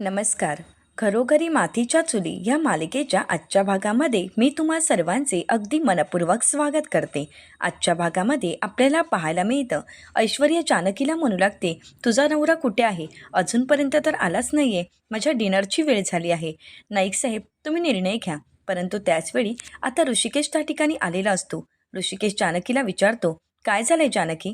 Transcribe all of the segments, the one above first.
नमस्कार. घरोघरी मातीच्या चुली या मालिकेच्या आजच्या भागामध्ये मी तुम्हा सर्वांचे अगदी मनपूर्वक स्वागत करते. आजच्या भागामध्ये आपल्याला पाहायला मिळतं ऐश्वर्या जानकीला म्हणू लागते तुझा नवरा कुठे आहे? अजूनपर्यंत तर आलाच नाही आहे माझ्या डिनरची वेळ झाली आहे. नाईक साहेब तुम्ही निर्णय घ्या. परंतु त्याचवेळी आता ऋषिकेश त्या ठिकाणी आलेला असतो. ऋषिकेश जानकीला विचारतो काय झालंय जानकी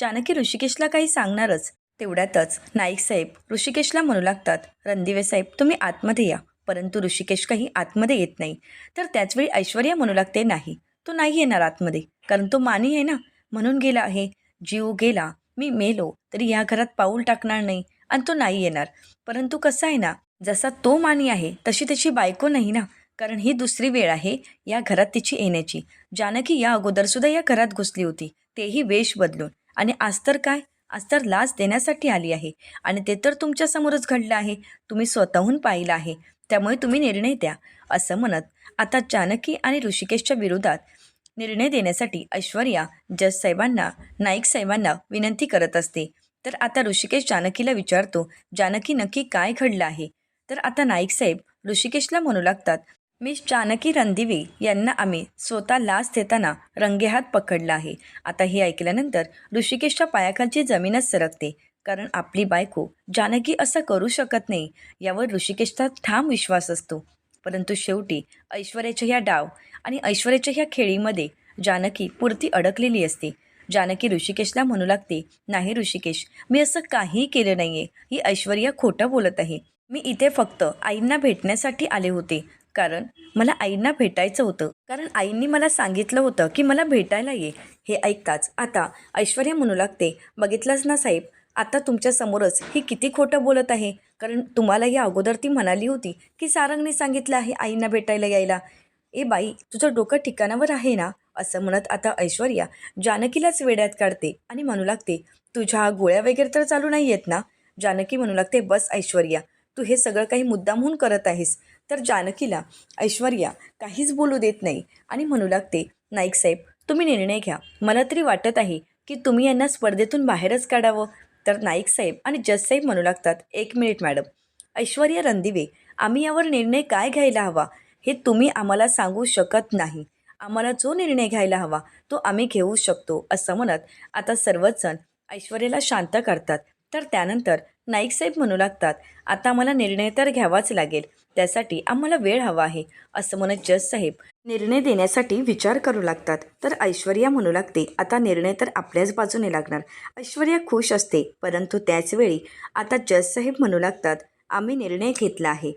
जानकी ऋषिकेशला काही सांगणारच. तेवढ्यातच नाईक साहेब ऋषिकेशला म्हणू लागतात रणदिवे साहेब तुम्ही आतमध्ये या. परंतु ऋषिकेश काही आतमध्ये येत नाही. तर त्याचवेळी ऐश्वर्या म्हणू लागते नाही तो नाही येणार आतमध्ये कारण तो मानी आहे ना म्हणून गेला आहे. जीव गेला मी मेलो तरी या घरात पाऊल टाकणार नाही आणि तो नाही येणार. परंतु कसं आहे ना जसा तो मानी आहे तशी त्याची बायको नाही ना कारण ही दुसरी वेळ आहे या घरात तिची येण्याची. जानकी या अगोदरसुद्धा या घरात घुसली होती तेही वेश बदलून. आणि आज तर काय? आज तर लाच देण्यासाठी आली आहे. आणि ते तर तुमच्यासमोरच घडलं आहे. तुम्ही स्वतःहून पाहिलं आहे. त्यामुळे तुम्ही निर्णय द्या असं म्हणत आता जानकी आणि ऋषिकेशच्या विरोधात निर्णय देण्यासाठी ऐश्वर्या जज साहेबांना नाईक साहेबांना विनंती करत असते. तर आता ऋषिकेश जानकीला विचारतो जानकी नक्की काय घडलं आहे? तर आता नाईक साहेब ऋषिकेशला म्हणू लागतात मिस जानकी रणदिवे यांना आम्ही स्वतः लाच देताना रंगेहात पकडला आहे. आता हे ऐकल्यानंतर ऋषिकेशच्या पायाखालची जमीनच सरकते कारण आपली बायको जानकी असं करू शकत नाही यावर ऋषिकेशचा ठाम विश्वास असतो. परंतु शेवटी ऐश्वर्याच्या ह्या डाव आणि ऐश्वर्याच्या ह्या खेळीमध्ये जानकी पुरती अडकलेली असते. जानकी ऋषिकेशला म्हणू लागते नाही ऋषिकेश मी असं काहीही केलं नाही आहे ही ऐश्वर्या खोटं बोलत आहे. मी इथे फक्त आईंना भेटण्यासाठी आले होते. कारण मला आईंना भेटायचं होतं. कारण आईंनी मला सांगितलं होतं की मला भेटायला ये. हे ऐकताच. आता ऐश्वर्या म्हणू लागते बघितलंच ना साहेब आता तुमच्यासमोरच ही किती खोटं बोलत आहे. कारण तुम्हाला या अगोदर ती म्हणाली होती की सारंगने सांगितलं आहे आईंना भेटायला यायला. ए बाई तुझं डोकं ठिकाणावर आहे ना? असं म्हणत आता ऐश्वर्या जानकीलाच वेड्यात काढते आणि म्हणू लागते तुझ्या गोळ्या वगैरे तर चालू नाही आहेत ना? जानकी म्हणू लागते बस ऐश्वर्या तू हे सगळं काही मुद्दामहून करत आहेस. तर जानकीला ऐश्वर्या काहीच बोलू देत नाही. आणि म्हणू लागते नाईक साहेब तुम्ही निर्णय घ्या. मला तरी वाटत आहे की तुम्ही यांना स्पर्धेतून बाहेरच काढावं. तर नाईक साहेब आणि जज साहेब म्हणू लागतात एक मिनिट मॅडम. ऐश्वर्या रणदिवे आम्ही यावर निर्णय काय घ्यायला हवा हे तुम्ही आम्हाला सांगू शकत नाही. आम्हाला जो निर्णय घ्यायला हवा तो आम्ही घेऊ शकतो असं म्हणत आता सर्वच जण ऐश्वर्याला शांत करतात. तर त्यानंतर नाईक साहेब म्हणू लागतात आता मला निर्णय तर घ्यावाच लागेल त्यासाठी आम्हाला वेळ हवा आहे असं म्हणत जज साहेब निर्णय देण्यासाठी विचार करू लागतात. तर ऐश्वर्या म्हणू लागते आता निर्णय तर आपल्याच बाजूने लागणार. ऐश्वर्या खुश असते परंतु त्याचवेळी आता जज साहेब म्हणू लागतात आम्ही निर्णय घेतला आहे.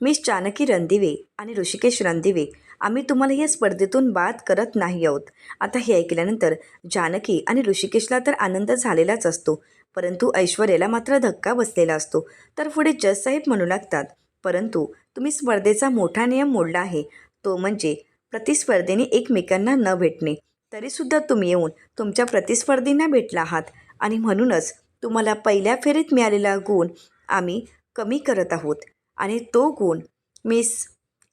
मिस जानकी रणदिवे आणि ऋषिकेश रणदिवे आम्ही तुम्हाला या स्पर्धेतून बाद करत नाही आहोत. आता हे ऐकल्यानंतर जानकी आणि ऋषिकेशला तर आनंद झालेलाच असतो परंतु ऐश्वर्याला मात्र धक्का बसलेला असतो. तर पुढे जजसाहेब म्हणू लागतात परंतु तुम्ही स्पर्धेचा मोठा नियम मोडला आहे. तो म्हणजे प्रतिस्पर्धेने एकमेकांना न भेटणे. तरीसुद्धा तुम्ही येऊन तुमच्या प्रतिस्पर्धींना भेटला आहात आणि म्हणूनच तुम्हाला पहिल्या फेरीत मिळालेला गुण आम्ही कमी करत आहोत आणि तो गुण मिस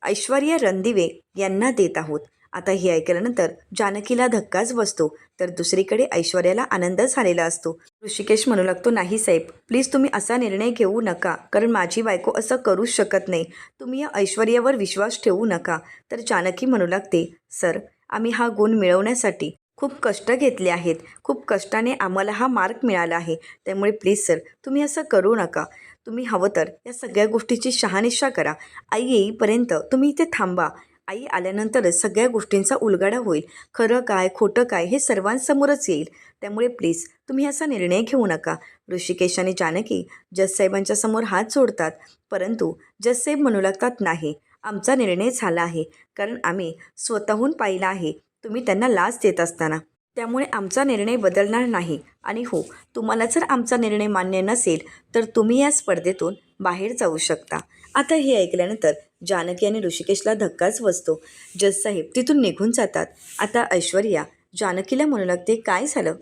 ऐश्वर्या रणदिवे यांना देत आहोत. आता हे ऐकल्यानंतर जानकीला धक्काच बसतो तर दुसरीकडे ऐश्वर्याला आनंद झालेला असतो. ऋषिकेश म्हणू लागतो नाही साहेब प्लीज तुम्ही असा निर्णय घेऊ नका कारण माझी बायको असं करूच शकत नाही. तुम्ही या ऐश्वर्यावर विश्वास ठेवू नका. तर जानकी म्हणू लागते सर आम्ही हा गुण मिळवण्यासाठी खूप कष्ट घेतले आहेत. खूप कष्टाने आम्हाला हा मार्क मिळाला आहे. त्यामुळे प्लीज सर तुम्ही असं करू नका. तुम्ही हवं तर या सगळ्या गोष्टीची शहानिशा करा. आई येईपर्यंत तुम्ही इथे थांबा. आई आल्यानंतरच सगळ्या गोष्टींचा उलगडा होईल. खरं काय खोटं काय हे सर्वांसमोरच येईल. त्यामुळे प्लीज तुम्ही असा निर्णय घेऊ नका. ऋषिकेश आणि जानकी जससाहेबांच्या समोर हात जोडतात. परंतु जससाहेब म्हणू लागतात नाही आमचा निर्णय झाला आहे. कारण आम्ही स्वतःहून पाहिला आहे. तुम्ही त्यांना लाच देत असताना. त्यामुळे आमचा निर्णय बदलणार नाही. आणि हो तुम्हाला जर आमचा निर्णय मान्य नसेल तर तुम्ही या स्पर्धेतून बाहेर जाऊ शकता. आता हे ऐकल्यानंतर जानकी आणि ऋषिकेशला धक्काच बसतो. जससाहेब तिथून निघून जातात. आता ऐश्वर्या जानकीला म्हणू लागते काय झालं?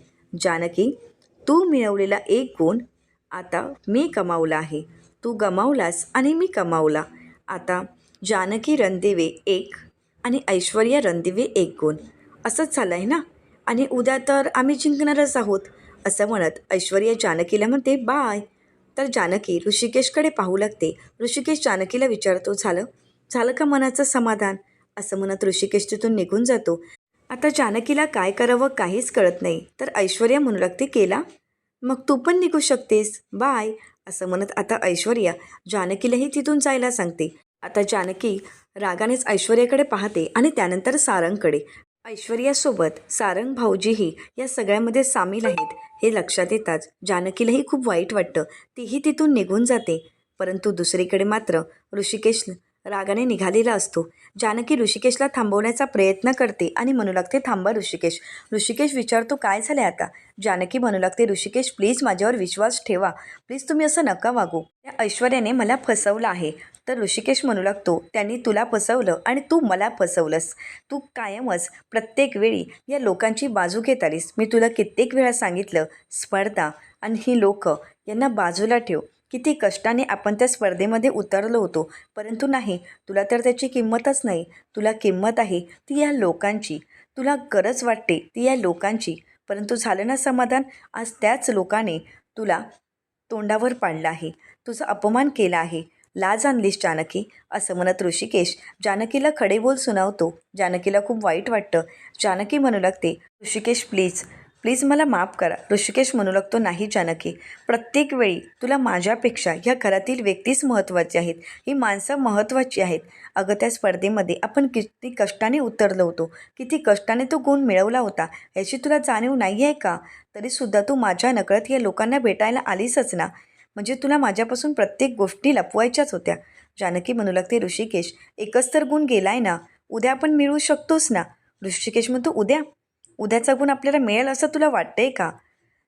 जानकी तू मिळवलेला एक गुण आता मी कमावला आहे. तू गमावलास आणि मी कमावला आता जानकी रणदिवे एक आणि ऐश्वर्या रणदिवे एक गुण. असंच झालं आहे ना? आणि उद्या तर आम्ही जिंकणारच आहोत असं म्हणत ऐश्वर्या जानकीला म्हणते बाय. तर जानकी ऋषिकेशकडे पाहू लागते. ऋषिकेश जानकीला विचारतो झालं? झालं का मनाचं समाधान? असं म्हणत ऋषिकेश तिथून निघून जातो. आता जानकीला काय करावं काहीच कळत नाही. तर ऐश्वर्या म्हणू लागते केला? मग तू पण निघू शकतेस. बाय. असं म्हणत आता ऐश्वर्या जानकीलाही तिथून जायला सांगते. आता जानकी रागानेच ऐश्वर्याकडे पाहते आणि त्यानंतर सारंगकडे. ऐश्वर्यासोबत सारंग भाऊजीही या सगळ्यामध्ये सामील आहेत हे लक्षात येताच जानकीलाही खूप वाईट वाटतं. तीही तिथून निघून जाते. परंतु दुसरीकडे मात्र ऋषिकेश रागाने निघालेला असतो. जानकी ऋषिकेशला थांबवण्याचा प्रयत्न करते आणि म्हणू लागते थांबा ऋषिकेश. ऋषिकेश विचारतो काय झाले आता? जानकी म्हणू लागते ऋषिकेश प्लीज माझ्यावर विश्वास ठेवा. प्लीज तुम्ही असं नका वागू. त्या ऐश्वर्याने मला फसवलं आहे. तर ऋषिकेश म्हणू लागतो त्यांनी तुला फसवलं आणि तू मला फसवलंस. तू कायमच प्रत्येक वेळी या लोकांची बाजू घेत आलीस. मी तुला कित्येक वेळा सांगितलं स्पर्धा आणि ही लोक यांना बाजूला ठेव. किती कष्टाने आपण त्या स्पर्धेमध्ये उतरलो होतो. परंतु नाही तुला तर त्याची किंमतच नाही. तुला किंमत आहे ती या लोकांची. तुला गरज वाटते ती या लोकांची. परंतु झालं ना समाधान? आज त्याच लोकाने तुला तोंडावर पाडलं आहे. तुझा अपमान केला आहे. लाज आणलीस जानकी? असं म्हणत ऋषिकेश जानकीला खडे बोल सुनावतो. जानकीला खूप वाईट वाटतं. जानकी म्हणू लागते ऋषिकेश प्लीज प्लीज मला माफ करा. ऋषिकेश म्हणू लागतो नाही जानकी प्रत्येक वेळी तुला माझ्यापेक्षा ह्या घरातील व्यक्तीच महत्त्वाची आहेत. ही माणसं महत्त्वाची आहेत. अगं त्या स्पर्धेमध्ये आपण किती कष्टाने उतरलो होतो. किती कष्टाने तो गुण मिळवला होता. याची तुला जाणीव नाही आहे का? तरीसुद्धा तू माझ्या नकळत या लोकांना भेटायला आलीसच ना. म्हणजे तुला माझ्यापासून प्रत्येक गोष्टी लपवायच्याच होत्या. जानकी म्हणू लागते ऋषिकेश एकच तर गुण गेलाय ना उद्या आपण मिळू शकतोच ना. ऋषिकेश म्हणतो उद्या? उद्याचा गुण आपल्याला मिळेल असं तुला वाटतंय का?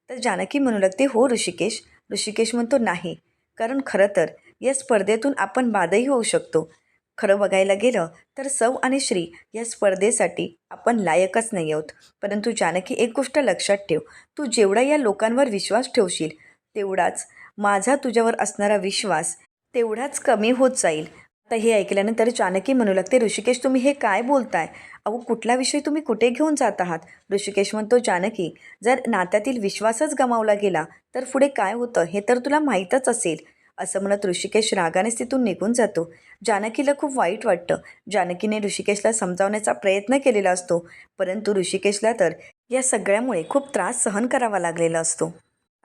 तर जानकी म्हणू लागते हो ऋषिकेश ऋषिकेश म्हणतो नाही. कारण खरं तर या स्पर्धेतून आपण बादही होऊ शकतो. खरं बघायला गेलं तर सौ आणि श्री या स्पर्धेसाठी आपण लायकच नाही आहोत. परंतु जानकी एक गोष्ट लक्षात ठेव तू जेवढा या लोकांवर विश्वास ठेवशील तेवढाच माझा तुझ्यावर असणारा विश्वास तेवढाच कमी होत जाईल. आता हे ऐकल्यानंतर जानकी म्हणू लागते ऋषिकेश तुम्ही हे काय बोलताय? अहो कुठला विषय तुम्ही कुठे घेऊन जात आहात? ऋषिकेश म्हणतो जानकी जर नात्यातील विश्वासच गमावला गेला तर पुढे काय होतं हे तर तुला माहीतच असेल. असं म्हणत ऋषिकेश रागानेच तिथून निघून जातो. जानकीला खूप वाईट वाटतं. जानकीने ऋषिकेशला समजावण्याचा प्रयत्न केलेला असतो परंतु ऋषिकेशला तर या सगळ्यामुळे खूप त्रास सहन करावा लागलेला असतो.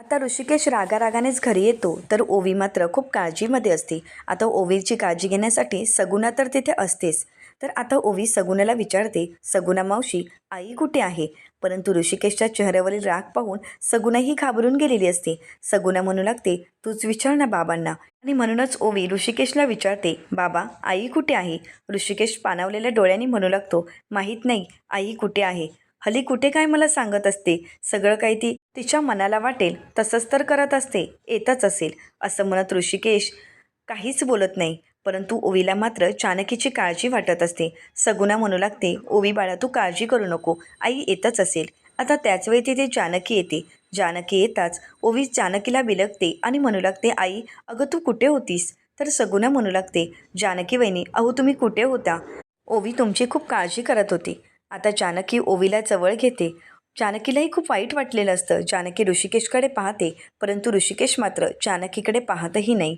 आता ऋषिकेश रागारागानेच घरी येतो तर ओवी मात्र खूप काळजीमध्ये असते. आता ओवीची काळजी घेण्यासाठी सगुणा तर तिथे असतेच. तर आता ओवी सगुणाला विचारते सगुणा मावशी आई कुठे आहे? परंतु ऋषिकेशच्या चेहऱ्यावरील राग पाहून सगुनाही घाबरून गेलेली असते. सगुणा म्हणू लागते तूच विचार ना बाबांना. आणि म्हणूनच ओवी ऋषिकेशला विचारते बाबा आई कुठे आहे? ऋषिकेश पाणावलेल्या डोळ्यांनी म्हणू लागतो माहीत नाही आई कुठे आहे? हली कुठे काय मला सांगत असते? सगळं काही ती तिच्या मनाला वाटेल तसंच तर करत असते येतच असेल असं म्हणत ऋषिकेश काहीच बोलत नाही. परंतु ओवीला मात्र जानकीची काळजी वाटत असते. सगुणा म्हणू लागते ओवी बाळा तू काळजी करू नको. आई येतच असेल. आता त्याच वेळी तिथे जानकी येते. जानकी येताच ओवी जानकीला बिलगते आणि म्हणू लागते आई अगं तू कुठे होतीस? तर सगुणा म्हणू लागते जानकी वहिनी अहो तुम्ही कुठे होता? ओवी तुमची खूप काळजी करत होती. आता जानकी ओवीला जवळ घेते. जानकीलाही खूप वाईट वाटलेलं असतं. जानकी ऋषिकेशकडे पाहते परंतु ऋषिकेश मात्र जानकीकडे पाहतही नाही.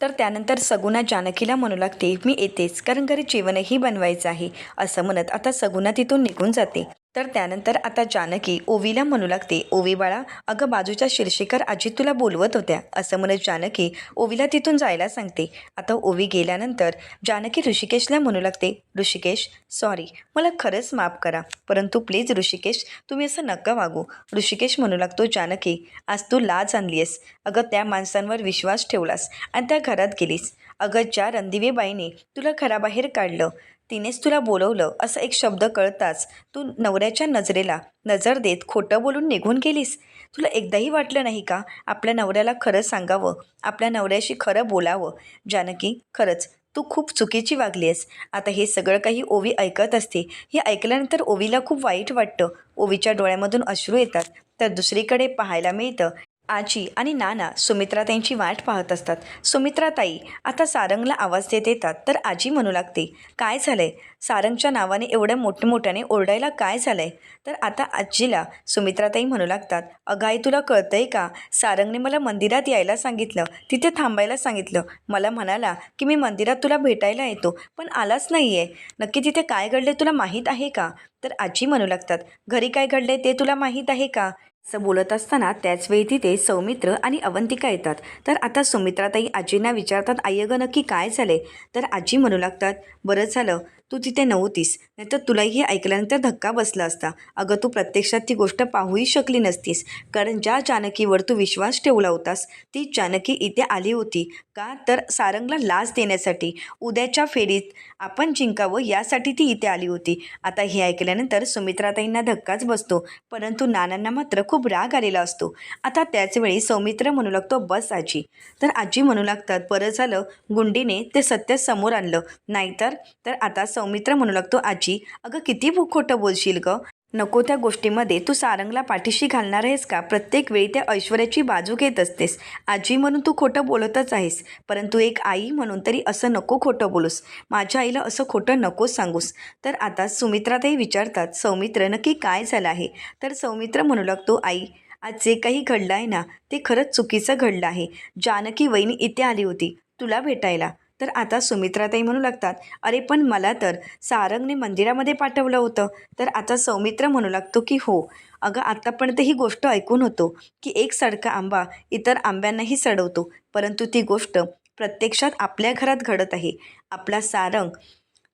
तर त्यानंतर सगुणा जानकीला म्हणू लागते मी येतेच कारण घरी जेवणही बनवायचं आहे असं म्हणत आता सगुणा तिथून निघून जाते. तर त्यानंतर आता जानकी ओवीला म्हणू लागते ओवी बाळा अगं बाजूच्या शिरशेकर आजी तुला बोलवत होत्या. असं म्हणत जानकी ओवीला तिथून जायला सांगते. आता ओवी गेल्यानंतर जानकी ऋषिकेशला म्हणू लागते ऋषिकेश सॉरी मला खरंच माफ करा परंतु प्लीज ऋषिकेश तुम्ही असं नका वागू. ऋषिकेश म्हणू लागतो जानकी आज तू लाज आणली आहेस अगं त्या माणसांवर विश्वास ठेवलास आणि त्या घरात गेलीस. अगं ज्या रणदिवेबाईने तुला घराबाहेर काढलं तिनेच तुला बोलवलं असं एक शब्द कळताच तू नवऱ्याच्या नजरेला नजर देत खोटं बोलून निघून गेलीस? तुला एकदाही वाटलं नाही का आपल्या नवऱ्याला खरं सांगावं आपल्या नवऱ्याशी खरं बोलावं? जानकी खरंच तू खूप चुकीची वागली आहेस. आता हे सगळं काही ओवी ऐकत असते. हे ऐकल्यानंतर ओवीला खूप वाईट वाटतं. ओवीच्या डोळ्यामधून अश्रू येतात. तर दुसरीकडे पाहायला मिळतं. आजी आणि नाना सुमित्राताईंची वाट पाहत असतात. सुमित्राताई आता सारंगला आवाज देत येतात तर आजी म्हणू लागते काय झालंय? सारंगच्या नावाने एवढ्या मोठमोठ्याने ओरडायला काय झालंय? तर आता आजीला सुमित्राताई म्हणू लागतात अगं आई तुला कळतंय का? सारंगने मला मंदिरात यायला सांगितलं तिथे थांबायला सांगितलं. मला म्हणाला की मी मंदिरात तुला भेटायला येतो पण आलाच नाही आहे नक्की तिथे काय घडले तुला माहीत आहे का? तर आजी म्हणू लागतात घरी काय घडले ते तुला माहीत आहे का? असं बोलत असताना त्याचवेळी तिथे सौमित्र आणि अवंतिका येतात. तर आता सुमित्राताई आजींना विचारतात आई अगं नक्की काय झाले तर आजी म्हणू लागतात बरं झालं. तू तिथे नव्हतीस. नाहीतर तुलाही ऐकल्यानंतर धक्का बसला असता. अगं तू प्रत्यक्षात ती गोष्ट पाहूही शकली नसतीस. कारण ज्या जानकीवर तू विश्वास ठेवला होतास ती जानकी इथे आली होती. का? तर सारंगला लाच देण्यासाठी. उद्याच्या फेरीत आपण जिंकावं यासाठी ती इथे आली होती. आता हे ऐकल्यानंतर सुमित्राताईंना धक्काच बसतो. परंतु नानांना मात्र खूप राग आलेला असतो. आता त्याचवेळी सौमित्र म्हणू लागतो बस आजी तर आजी म्हणू लागतात बरं झालं गुंडीने ते सत्य समोर आणलं. नाहीतर तर आता सौमित्र म्हणू लागतो आजी अगं किती भूक खोटं बोलशील गं? नको त्या गोष्टीमध्ये तू सारंगला पाठीशी घालणार आहेस का? प्रत्येक वेळी त्या ऐश्वर्याची बाजू घेत असतेस. आजी म्हणून तू खोटं बोलतच आहेस परंतु एक आई म्हणून तरी असं नको खोटं बोलूस. माझ्या आईला असं खोटं नकोच सांगूस. तर आता सुमित्रातही विचारतात सौमित्र नक्की काय झालं आहे? तर सौमित्र म्हणू लागतो आई आज जे काही घडलं आहे ना ते खरंच चुकीचं घडलं आहे. जानकी वहिनी इथे आली होती तुला भेटायला. तर आता सुमित्राताई म्हणू लागतात अरे पण मला तर सारंगने मंदिरामध्ये पाठवलं होतं. तर आता सौमित्र म्हणू लागतो की हो. अगं आत्तापर्यंत ही गोष्ट ऐकून होतो की एक सडका आंबा इतर आंब्यांनाही सडवतो परंतु ती गोष्ट प्रत्यक्षात आपल्या घरात घडत आहे. आपला सारंग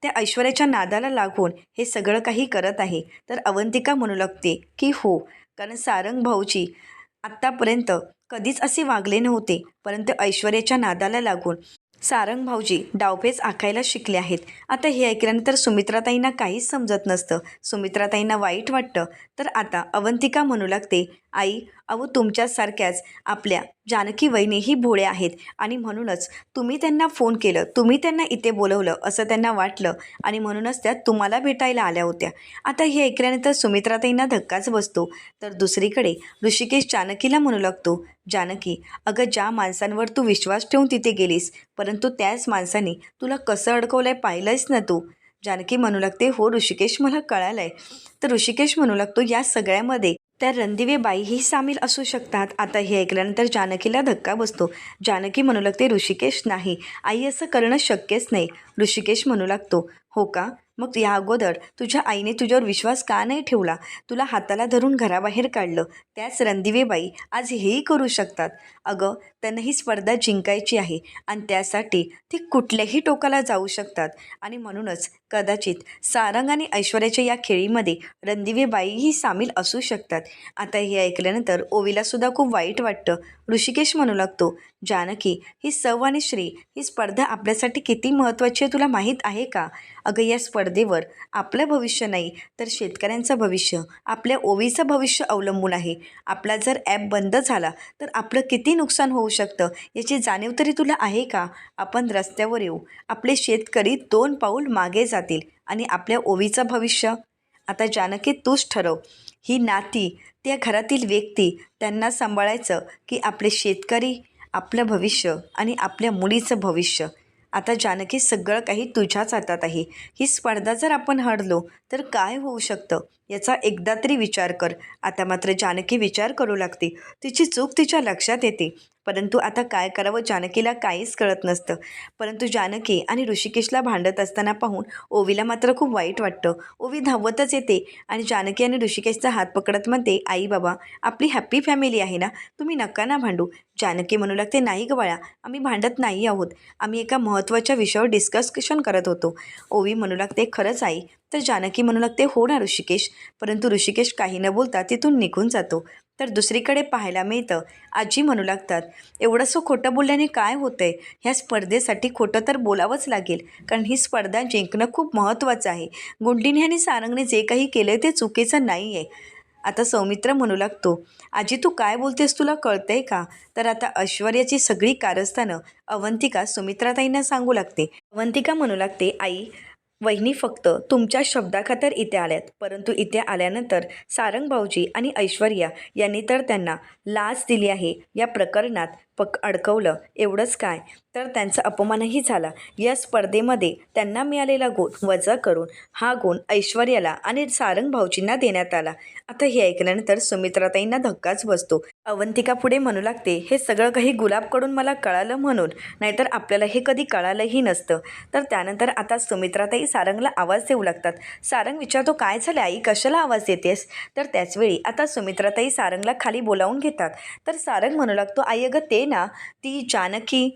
त्या ऐश्वर्याच्या नादाला लागून हे सगळं काही करत आहे. तर अवंतिका म्हणू लागते की हो. कारण सारंग भाऊजी आत्तापर्यंत कधीच असे वागले नव्हते परंतु ऐश्वर्याच्या नादाला लागून सारंग भाऊजी डावपेच आखायला शिकले आहेत. आता हे ऐकल्यानंतर सुमित्राताईंना काहीच समजत नसतं. सुमित्राताईंना वाईट वाटतं. तर आता अवंतिका म्हणू लागते आई अहो तुमच्यासारख्याच आपल्या जानकी वहिनीही भोळे आहेत आणि म्हणूनच तुम्ही त्यांना फोन केलं तुम्ही त्यांना इथे बोलवलं असं त्यांना वाटलं आणि म्हणूनच त्या तुम्हाला भेटायला आल्या होत्या. आता हे ऐकल्यानंतर सुमित्राताईंना धक्काच बसतो. तर दुसरीकडे ऋषिकेश जानकीला म्हणू लागतो जानकी अगं ज्या माणसांवर तू विश्वास ठेवून तिथे गेलीस परंतु त्याच माणसाने तुला कसं अडकवलंय पाहिलंयस ना तू? जानकी म्हणू लागते हो ऋषिकेश मला कळालं आहे तर ऋषिकेश म्हणू लागतो या सगळ्यामध्ये त्या रणदिवे बाईही सामील असू शकतात. आता हे ऐकल्यानंतर जानकीला धक्का बसतो. जानकी म्हणू लागते ऋषिकेश नाही. आई असं करणं शक्यच नाही. ऋषिकेश म्हणू लागतो हो का? मग या अगोदर तुझ्या आईने तुझ्यावर विश्वास का नाही ठेवला? तुला हाताला धरून घराबाहेर काढलं. त्याच रणदिवेबाई आज हेही करू शकतात. अगं त्यांना ही स्पर्धा जिंकायची आहे आणि त्यासाठी ती कुठल्याही टोकाला जाऊ शकतात. आणि म्हणूनच कदाचित सारंग आणि ऐश्वर्याच्या या खेळीमध्ये रणदिवेबाईही सामील असू शकतात. आता हे ऐकल्यानंतर ओवीलासुद्धा खूप वाईट वाटतं. ऋषिकेश म्हणू लागतो जानकी ही सव आणि श्री ही स्पर्धा आपल्यासाठी किती महत्त्वाची आहे तुला माहीत आहे का? अगं या स्पर्धा स्पर्धेवर आपलं भविष्य नाही तर शेतकऱ्यांचं भविष्य आपल्या ओवीचं भविष्य अवलंबून आहे. आपला जर ॲप बंद झाला तर आपलं किती नुकसान होऊ शकतं याची जाणीव तरी तुला आहे का? आपण रस्त्यावर येऊ. आपले शेतकरी दोन पाऊल मागे जातील आणि आपल्या ओवीचं भविष्य? आता जानकी तूच ठरव. ही नाती त्या घरातील व्यक्ती त्यांना सांभाळायचं की आपले शेतकरी आपलं भविष्य आणि आपल्या मुलीचं भविष्य. आता जानकी सगळं काही तुझ्याच हातात आहे ही स्पर्धा जर आपण हरलो तर काय होऊ शकतं? याचा एकदा तरी विचार कर. आता मात्र जानकी विचार करू लागते. तिची चूक तिच्या लक्षात येते. परंतु आता काय करावं जानकीला काहीच कळत नसतं. परंतु जानकी आणि ऋषिकेशला भांडत असताना पाहून ओवीला मात्र खूप वाईट वाटतं. ओवी धावतच येते आणि जानकी आणि ऋषिकेशचा हात पकडत म्हणते आई बाबा आपली हॅप्पी फॅमिली आहे ना? तुम्ही नका ना भांडू जानकी म्हणू लागते नाही ग बाळा आम्ही भांडत नाही आहोत. आम्ही एका महत्त्वाच्या विषयावर डिस्कशन करत होतो ओवी म्हणू लागते खरंच आई तर जानकी म्हणू लागते हो ना ऋषिकेश. परंतु ऋषिकेश काही न बोलता तिथून निघून जातो. तर दुसरीकडे पाहायला मिळतं. आजी म्हणू लागतात एवढंसं खोटं बोलल्याने काय होतं आहे ह्या स्पर्धेसाठी खोटं तर बोलावंच लागेल. कारण ही स्पर्धा जिंकणं खूप महत्त्वाचं आहे. गुंडीने आणि सारंगने जे काही केलं ते चुकीचं नाही आहे आता सौमित्र म्हणू लागतो आजी तू काय बोलतेस तुला कळतंय का? तर आता ऐश्वर्याची सगळी कारस्थानं अवंतिका सुमित्राताईंना सांगू लागते. अवंतिका म्हणू लागते आई वहिनी फक्त तुमच्या शब्दाखातर इथे आल्यात परंतु इथे आल्यानंतर सारंग भाऊजी आणि ऐश्वर्या यांनी तर त्यांना लाच दिली आहे या प्रकरणात पक अडकवलं. एवढंच काय? तर त्यांचा अपमानही झाला. या स्पर्धेमध्ये त्यांना मिळालेला गुण वजा करून हा गुण ऐश्वर्याला आणि सारंग भाऊजींना देण्यात आला. आता हे ऐकल्यानंतर सुमित्राताईंना धक्काच बसतो. अवंतिका पुढे म्हणू लागते हे सगळं काही गुलाबकडून मला कळालं म्हणून नाहीतर आपल्याला हे कधी कळालंही नसतं तर त्यानंतर आता सुमित्राताई सारंगला आवाज देऊ लागतात सारंग विचारतो काय झालं आई? कशाला आवाज देतेस तर त्याचवेळी आता सुमित्राताई सारंगला खाली बोलावून घेतात तर सारंग म्हणू लागतो आई अगं ते ना ती जानकी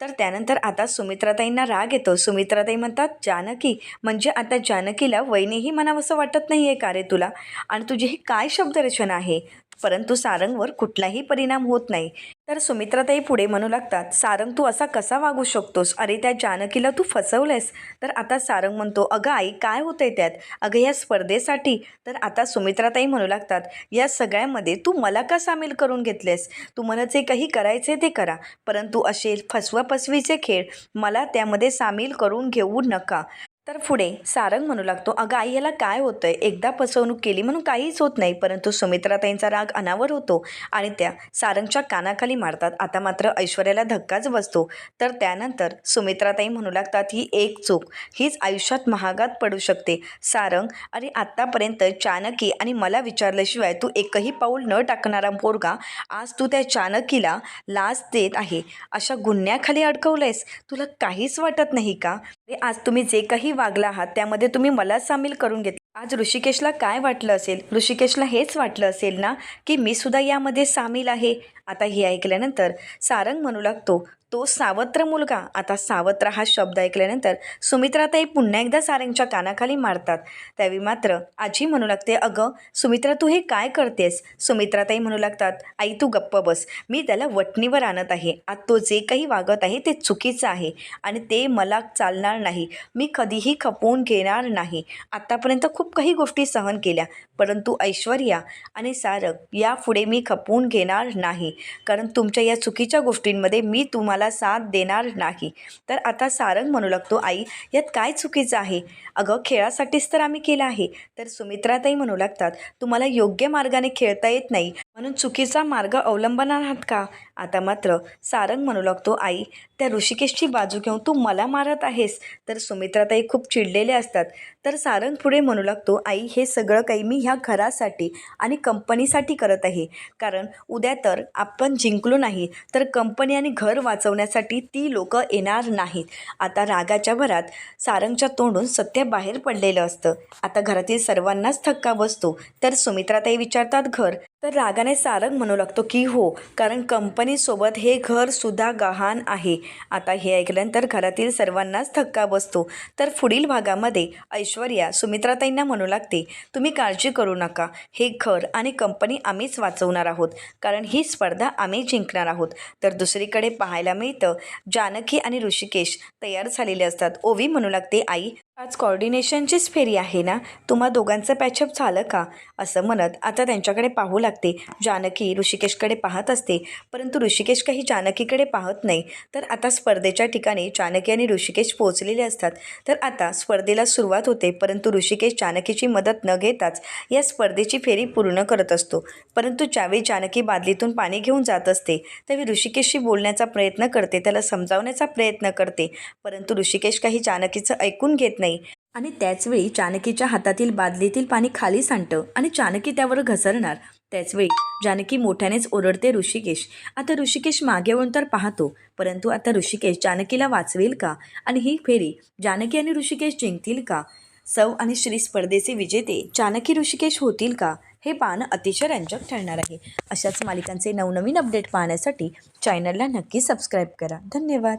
तर त्यानंतर आता सुमित्राताईंना राग येतो. सुमित्राताई म्हणतात जानकी म्हणजे आता जानकीला वहिनीही म्हणावंसं वाटत नाही आहे का रे तुला? आणि तुझी ही काय शब्दरचना आहे? परंतु सारंगवर कुठलाही परिणाम होत नाही. तर सुमित्राताई पुढे म्हणू लागतात सारंग तू असा कसा वागू शकतोस? अरे त्या जानकीला तू फसवलंयस. तर आता सारंग म्हणतो अगं आई काय होतंय त्यात? अगं या स्पर्धेसाठी. तर आता सुमित्राताई म्हणू लागतात या सगळ्यामध्ये तू मला का सामील करून घेतलेस तू मला जे काही करायचे ते करा परंतु असे फसवाफसवीचे खेळ मला त्यामध्ये सामील करून घेऊ नका. तर पुढे सारंग म्हणू लागतो अगं आई याला काय होतंय? एकदा फसवणूक केली म्हणून काहीच होत नाही परंतु सुमित्राताईंचा राग अनावर होतो आणि त्या सारंगच्या कानाखाली मारतात. आता मात्र ऐश्वर्याला धक्काच बसतो. तर त्यानंतर सुमित्राताई म्हणू लागतात ही एक चूक. हीच आयुष्यात महागात पडू शकते. सारंग अरे आत्तापर्यंत चाणकी आणि मला विचारल्याशिवाय तू एकही पाऊल न टाकणारा पोरगा आज तू त्या चाणकीला लाच देत आहे. अशा गुन्ह्याखाली अडकवलंयस. तुला काहीच वाटत नाही का? आज तुम्ही जे काही वागला आहात त्यामध्ये तुम्ही मला सामील करून घेतले आज ऋषिकेशला काय वाटलं असेल? ऋषिकेशला हेच वाटलं असेल ना की मी सुद्धा यामध्ये सामील आहे? आता हे ऐकल्यानंतर सारंग म्हणू लागतो तो सावत्र मुलगा. आता सावत्र हा शब्द ऐकल्यानंतर सुमित्राताई पुन्हा एकदा सारंगच्या कानाखाली मारतात. त्यावेळी मात्र आजी म्हणू लागते अगं सुमित्रा तू हे काय करतेस? सुमित्राताई म्हणू लागतात आई तू गप्प बस. मी त्याला वटणीवर आणत आहे. आज तो जे काही वागत आहे ते चुकीचं आहे आणि ते मला चालणार नाही. मी कधीही खपवून घेणार नाही. आत्तापर्यंत खूप काही गोष्टी सहन केल्या. परंतु ऐश्वर्या आणि सारंग यापुढे मी खपवून घेणार नाही. कारण तुमच्या या चुकीच्या गोष्टींमध्ये मी तुम्हाला साथ देणार नाही. तर आता सारंग म्हणू लागतो आई यात काय चुकीचं आहे? अगं खेळासाठीच तर आम्ही केलं आहे. तर सुमित्राताई म्हणू लागतात तुम्हाला योग्य मार्गाने खेळता येत नाही. म्हणून चुकीचा मार्ग अवलंबणार आहात का? आता मात्र सारंग म्हणू लागतो आई त्या ऋषिकेशची बाजू घेऊन तू मला मारत आहेस. तर सुमित्राताई खूप चिडलेले असतात. तर सारंग पुढे म्हणू लागतो आई हे सगळं काही मी ह्या घरासाठी आणि कंपनीसाठी करत आहे. कारण उद्या तर आपण जिंकलो नाही तर कंपनी आणि घर वाचवण्यासाठी ती लोक येणार नाहीत. आता रागाच्या भरात सारंगच्या तोंडून सत्य बाहेर पडलेलं असतं. आता घरातील सर्वांनाच थक्का बसतो. तर सुमित्राताई विचारतात घर तर रागाने सारंग म्हणू लागतो की हो कारण कंपनीसोबत हे घरसुद्धा गहाण आहे. आता हे ऐकल्यानंतर घरातील सर्वांनाच धक्का बसतो. तर पुढील भागामध्ये ऐश्वर्या सुमित्राताईंना म्हणू लागते तुम्ही काळजी करू नका. हे घर आणि कंपनी आम्हीच वाचवणार आहोत. कारण ही स्पर्धा आम्ही जिंकणार आहोत तर दुसरीकडे पाहायला मिळतं जानकी आणि ऋषिकेश तयार झालेले असतात. ओवी म्हणू लागते आई आज कॉर्डिनेशनचीच फेरी आहे ना? तुम्हा दोघांचं पॅचअप झालं का? असं म्हणत आता त्यांच्याकडे पाहू लागते. जानकी ऋषिकेशकडे पाहत असते. परंतु ऋषिकेश काही जानकीकडे पाहत नाही. तर आता स्पर्धेच्या ठिकाणी जानकी आणि ऋषिकेश पोहोचलेले असतात. तर आता स्पर्धेला सुरुवात होते. परंतु ऋषिकेश जानकीची मदत न घेताच या स्पर्धेची फेरी पूर्ण करत असतो. परंतु ज्यावेळी जानकी बादलीतून पाणी घेऊन जात असते त्यावेळी ऋषिकेशशी बोलण्याचा प्रयत्न करते. त्याला समजावण्याचा प्रयत्न करते. परंतु ऋषिकेश काही जानकीचं ऐकून घेत नाही. नाही. आणि त्याचवेळी जानकीच्या हातातील बादलीतील पाणी खाली सांडतं आणि जानकी त्यावर घसरणार. त्याचवेळी जानकी मोठ्यानेच ओरडते ऋषिकेश. आता ऋषिकेश मागे वळून तर पाहतो परंतु आता ऋषिकेश जानकीला वाचवेल का? आणि ही फेरी जानकी आणि ऋषिकेश जिंकतील का? सौ आणि श्री स्पर्धेचे विजेते जानकी ऋषिकेश होतील का? हे पाहणं अतिशय रंजक ठरणार आहे. अशाच मालिकांचे नवनवीन अपडेट पाहण्यासाठी चॅनलला नक्की सबस्क्राईब करा. धन्यवाद.